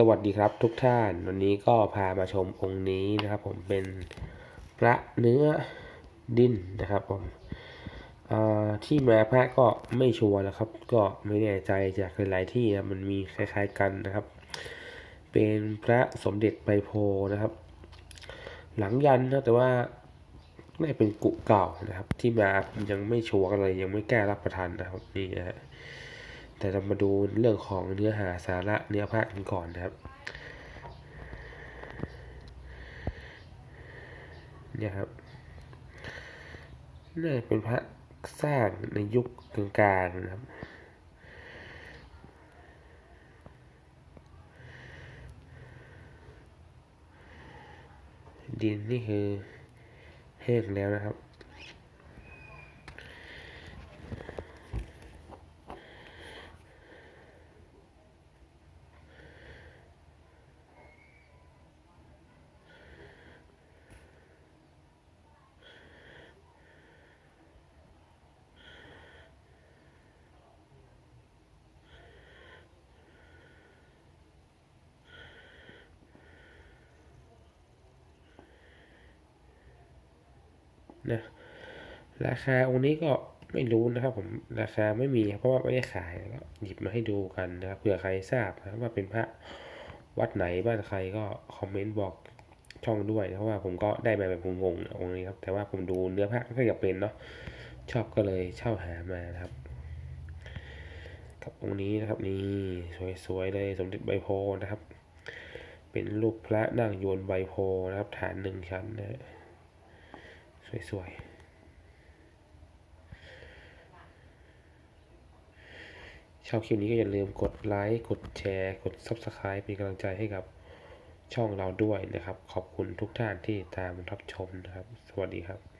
สวัสดีครับทุกท่านวันนี้ก็พามาชมองค์นี้นะครับ ผมเป็นพระเนื้อดินนะครับผมที่มาพระก็ไม่ชัวร์แล้วครับ ก็ไม่แน่ใจจากหลายๆที่นะมันมีคล้ายๆกันนะครับ เป็นพระสมเด็จใบโพนะครับ หลังยันนะแต่ว่าน่าจะเป็นกุเก่านะครับ ที่มายังไม่ชัวร์กันเลยยังไม่แก้รับประทานนะครับนี่นะฮะ แต่เรามาดูเรื่องของเนื้อหาสาระเนื้อผ้ากันก่อนนะครับ เนี่ยครับน่าจะเป็นพระสร้างในยุคกลางๆนะครับดินนี่คือแห้งแล้วนะครับ นะราคาองค์นี้ก็ไม่รู้นะครับผมราคาไม่มีเพราะว่าไม่ได้ขายก็หยิบมาให้ดูกันนะครับเผื่อใครทราบนะว่าเป็นพระวัดไหนบ้านใครก็คอมเมนต์บอกช่องด้วยเพราะว่าผมก็ได้มาแบบงงๆองค์นี้ครับแต่ว่าผมดูเนื้อผ้าก็อยากเป็นเนาะชอบก็เลยเช่าหามานะครับ กับองค์นี้นะครับนี่สวยๆเลยสมเด็จใบโพนะครับ เป็นรูปพระนั่งโยนใบโพนะครับฐานหนึ่งชั้นนะฮะ สวยๆชอบคลิปนี้ก็อย่าลืมกดไลค์กดแชร์ กด Subscribe เป็นกำลังใจให้กับช่องเราด้วยนะครับ ขอบคุณทุกท่านที่ตามรับชมนะครับ สวัสดีครับ